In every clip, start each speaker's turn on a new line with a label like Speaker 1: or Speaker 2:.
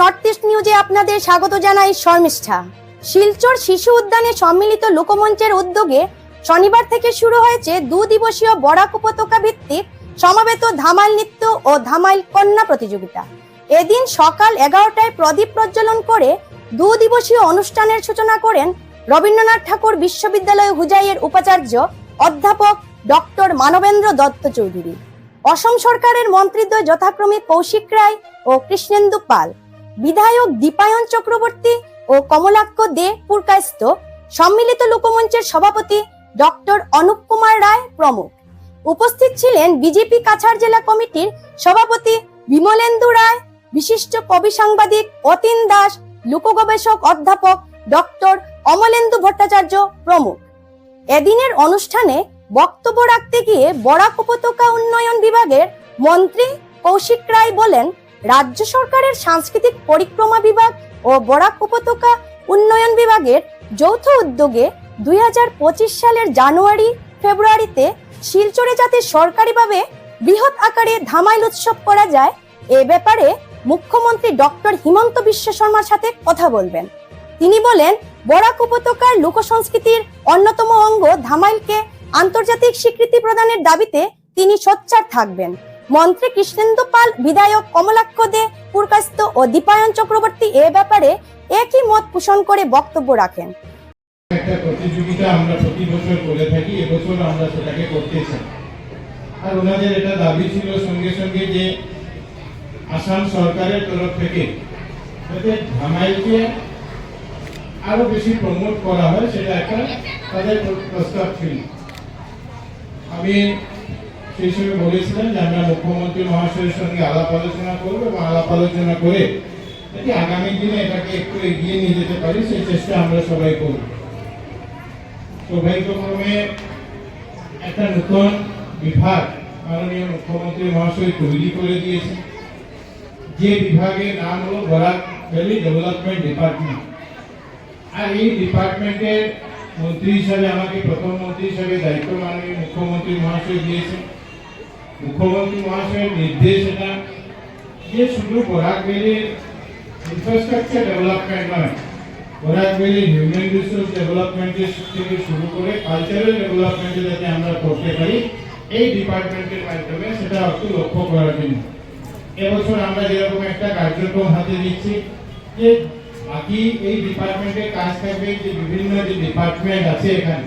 Speaker 1: North east নিউজে আপনাদের স্বাগত জানাই শর্মিষ্ঠা। শিলচর শিশু উদ্যানে সম্মিলিত লোকমঞ্চের উদ্যোগে শনিবার থেকে শুরু হয়েছে দু দিবসীয় বরাক উপত্যকা ভিত্তিক সমাবেত ধামাইল নৃত্য ও ধামাইল কন্যা প্রতিযোগিতা। এদিন সকাল এগারোটায় প্রদীপ প্রজ্বলন করে দু দিবসীয় অনুষ্ঠানের সূচনা করেন রবীন্দ্রনাথ ঠাকুর বিশ্ববিদ্যালয় হুজাইয়ের উপাচার্য অধ্যাপক ডক্টর মানবেন্দ্র দত্ত চৌধুরী। অসম সরকারের মন্ত্রীদ্বয় যথাক্রমে কৌশিক রায় ও কৃষ্ণেন্দু পাল। বিধায়ক দীপায়ন চক্রবর্তী ও কমলাক্ষ দে পুরকায়স্থ সম্মিলিত লোকমঞ্চের সভাপতি ডক্টর অনুপ কুমার রায় প্রমুখ। উপস্থিত ছিলেন বিজেপি কাছাড় জেলা কমিটির সভাপতি বিমলেন্দু রায়, বিশিষ্ট কবি সাংবাদিক অতীন দাস, লোকগবেষক অধ্যাপক ডক্টর অমলেন্দু ভট্টাচার্য প্রমুখ। এদিনের অনুষ্ঠানে বক্তব্য রাখতে গিয়ে বরাক উপত্যকা উন্নয়ন বিভাগের মন্ত্রী কৌশিক রায় বলেন রাজ্য সরকারের সাংস্কৃতিক পরিক্রমা বিভাগ ও বরাক উপত্যকা উন্নয়ন বিভাগের যৌথ উদ্যোগে দুই হাজার পঁচিশ সালের জানুয়ারি, ফেব্রুয়ারিতে শিলচরে যাতে সরকারিভাবে বৃহৎ আকারে ধামাইল উৎসব করা যায়, এ ব্যাপারে মুখ্যমন্ত্রী ডক্টর হিমন্ত বিশ্ব শর্মার সাথে কথা বলবেন। তিনি বলেন, বরাক উপত্যকার লোকসংস্কৃতির অন্যতম অঙ্গ ধামাইলকে আন্তর্জাতিক স্বীকৃতি প্রদানের দাবিতে তিনি সোচ্চার থাকবেন। মন্ত্রী কৃষ্ণেন্দু পাল, বিধায়ক কমলাক্ষ দে পুরকাস্ত ও দীপায়ন চক্রবর্তী এ ব্যাপারে একই মত পোষণ করে বক্তব্য রাখেন।
Speaker 2: একটা প্রতিযোগিতা আমরা প্রতি বছর করে থাকি, এবছর আমরা সেটাকে করতে চাই। আর ওনাদের এটা দাবি ছিল সঙ্গে সঙ্গে যে আসাম সরকারের তরফ থেকে যাতে ধামাইলকে আরও বেশি প্রমোট করা হয়, সেটা একটা তাদের প্রস্তাব ছিল। আমি সেই সময় বলেছিলাম যে আমরা মুখ্যমন্ত্রী মহাশয়ের সঙ্গে আলাপ আলোচনা করব এবং আলাপ আলোচনা করে যাতে আগামী দিনে এটাকে একটু এগিয়ে নিয়ে যেতে পারি, সেই চেষ্টা আমরা সবাই করব। সৌভাগ্যক্রমে একটা নতুন বিভাগ মাননীয় মুখ্যমন্ত্রী মহাশয় তৈরি করে দিয়েছে। যে বিভাগের নাম হলো বরাক ভ্যালি ডেভেলপমেন্ট ডিপার্টমেন্ট। আর এই ডিপার্টমেন্টের মন্ত্রী হিসাবে, আমাকে প্রথম মন্ত্রী হিসাবে দায়িত্ব মাননীয় মুখ্যমন্ত্রী মহাশয় দিয়েছেন। মুখ্যমন্ত্রী মহাশয়ের নির্দেশ এটা যে শুধু বরাক ভ্যালির ইনফ্রাস্ট্রাকচার ডেভেলপমেন্ট নয়, বরাক ভ্যালির হিউম্যান রিসোর্স ডেভেলপমেন্টের থেকে শুরু করে কালচারাল ডেভেলপমেন্টে যাতে আমরা করতে পারি, এই ডিপার্টমেন্টের মাধ্যমে সেটা একটু লক্ষ্য করার জন্য। এবছর আমরা যেরকম একটা কার্যক্রম হাতে নিচ্ছি যে বাকি এই ডিপার্টমেন্টের কাজ থাকবে যে বিভিন্ন যে ডিপার্টমেন্ট আছে এখানে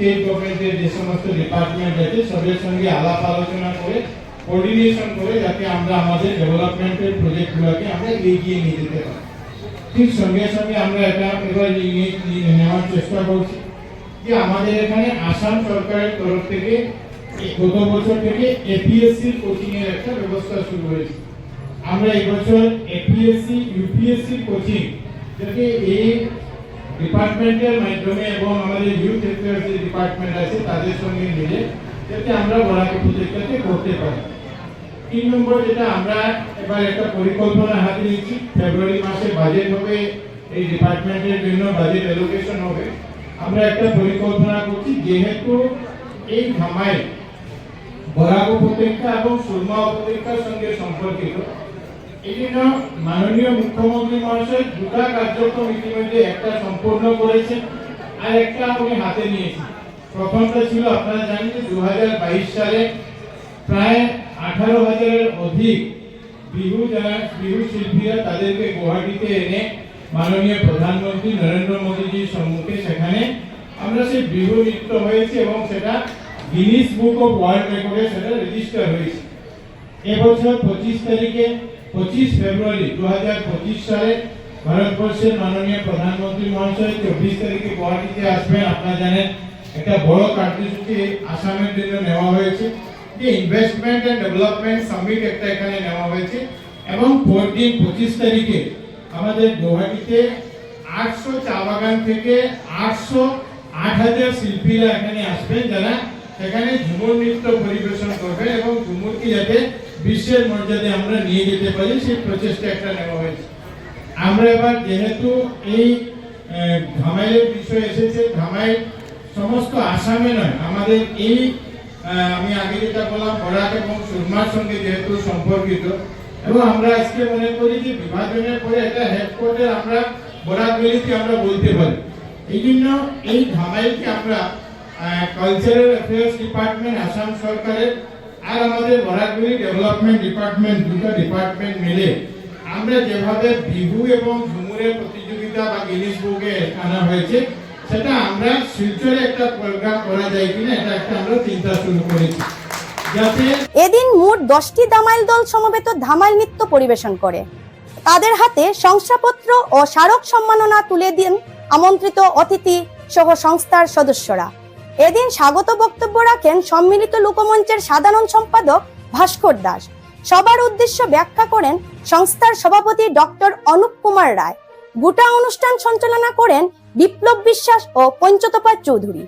Speaker 2: স্টেট গভর্নমেন্টের যে সমস্ত ডিপার্টমেন্ট আছে, সবের সঙ্গে আলাপ আলোচনা করে কোঅর্ডিনেশন করে যাতে আমরা আমাদের ডেভেলপমেন্টের প্রজেক্টগুলোকে আমরা এগিয়ে নিয়ে যেতে পারি। ঠিক সঙ্গে সঙ্গে আমরা এটা এবার নেওয়ার চেষ্টা করছি যে আমাদের এখানে আসাম সরকারের তরফ থেকে গত বছর থেকে এপিএসসি কোচিংয়ের একটা ব্যবস্থা শুরু হয়েছে। আমরা এবছর বছর এপিএসসি ইউপিএসসি কোচিং যাতে এই ডিপার্টমেন্টের মাধ্যমে এবং আমাদের ইউথ অ্যাফেয়ার্স যে ডিপার্টমেন্ট আছে, তাদের সঙ্গে মিলে যাতে আমরা বরাক প্রজেক্টটাকে করতে পারি। তিন নম্বর যেটা আমরা এবার একটা পরিকল্পনা হাতে নিচ্ছি ফেব্রুয়ারি মাসে বাজেট হবে, এই ডিপার্টমেন্টের জন্য বাজেট অ্যালোকেশন হবে। আমরা একটা পরিকল্পনা করছি, যেহেতু এই ধামাই বরাক উপত্যকা এবং সুরমা উপত্যকার সঙ্গে সম্পর্কিত এই মাননীয় মুখ্যমন্ত্রী মহাশয় দুটা কার্যক্রম ইতিমধ্যে একটা সম্পূর্ণ করেছেন আর একটা উনি হাতে নিয়েছেন প্রথমটা ছিল, আপনারা জানেন যে দু হাজার বাইশ সালে প্রায় আঠারো হাজারের অধিক বিহু যারা, বিহু শিল্পীরা তাদেরকে গুয়াহাটিতে এনে মাননীয় প্রধানমন্ত্রী নরেন্দ্র মোদীজির সম্মুখে সেখানে আমরা সেই বিহু নৃত্য হয়েছে এবং সেটা গিনিস বুক অফ ওয়ার্ল্ড রেকর্ডে সেটা রেজিস্টার হয়েছে। এবছর পঁচিশ তারিখে পঁচিশ ফেব্রুয়ারি দু সালে ভারতবর্ষের মাননীয় প্রধানমন্ত্রী মহাশয় চব্বিশ তারিখে গুয়াহাটিতে আসবেন। আপনারা জানেন একটা বড় কার্যসূচি আসামের জন্য নেওয়া হয়েছে। যে ইনভেস্টমেন্ট এন্ড ডেভেলপমেন্ট সামিট একটা এখানে নেওয়া হয়েছে এবং পরদিন পঁচিশ তারিখে আমাদের গুয়াহাটিতে আটশো চা বাগান থেকে আটশো আট হাজার শিল্পীরা এখানে আসবেন যারা সেখানে ঝুমুর নৃত্য পরিবেশন করবে এবং ঝুমুরকে যাতে বিশ্বের মর্যাদায় আমরা নিয়ে যেতে পারি, সেই প্রচেষ্টা একটা নেওয়া হয়েছে। আমরা এবার যেহেতু এই ধামাইলের বিষয় এসেছে ধামাইল সমস্ত আসামে নয়, আমাদের এই আমি আগে যেটা বললাম, বরাক এবং সুরমার সঙ্গে যেহেতু সম্পর্কিত, এবং আমরা আজকে মনে করি যে বিভাজনের পরে একটা হেডকোয়ার্টার আমরা বরাক বরাকবেলিতে আমরা বলতে পারি। এই জন্য এই ধামাইকে আমরা কালচারাল অ্যাফেয়ার্স ডিপার্টমেন্ট আসাম সরকারের আর আমাদের বরাকবেলি ডেভেলপমেন্ট ডিপার্টমেন্ট দুটো ডিপার্টমেন্ট মিলে আমরা যেভাবে বিহু এবং ঝুমুরের প্রতিযোগিতা বা গিনিস বুকে আনা হয়েছে, সেটা আমরা শিলচরে একটা প্রোগ্রাম করা যায় কিনা, এটা একটা আমরা চিন্তা শুরু করেছি।
Speaker 1: এদিন মোট দশটি দামাইল দল সমবেত ধামাইল নৃত্য পরিবেশন করে। তাদের হাতে শংসাপত্র ও স্মারক সম্মাননা তুলে দিন আমন্ত্রিত অতিথি সহ সংস্থার সদস্যরা। এদিন স্বাগত বক্তব্য রাখেন সম্মিলিত লোকমঞ্চের সাধারণ সম্পাদক ভাস্কর দাস। সবার উদ্দেশ্য ব্যাখ্যা করেন সংস্থার সভাপতি ডক্টর অনুপ কুমার রায়। গোটা অনুষ্ঠান সঞ্চালনা করেন বিপ্লব বিশ্বাস ও পঞ্চতপা চৌধুরী।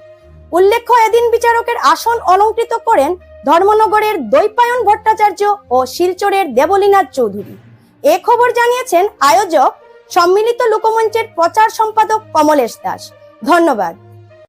Speaker 1: উল্লেখ্য, এদিন বিচারকের আসন অলঙ্কৃত করেন ধর্মনগরের দৈপায়ন ভট্টাচার্য ও শিলচরের দেবলীনাথ চৌধুরী। এ খবর জানিয়েছেন আয়োজক সম্মিলিত লোকমঞ্চের প্রচার সম্পাদক কমলেশ দাস। ধন্যবাদ।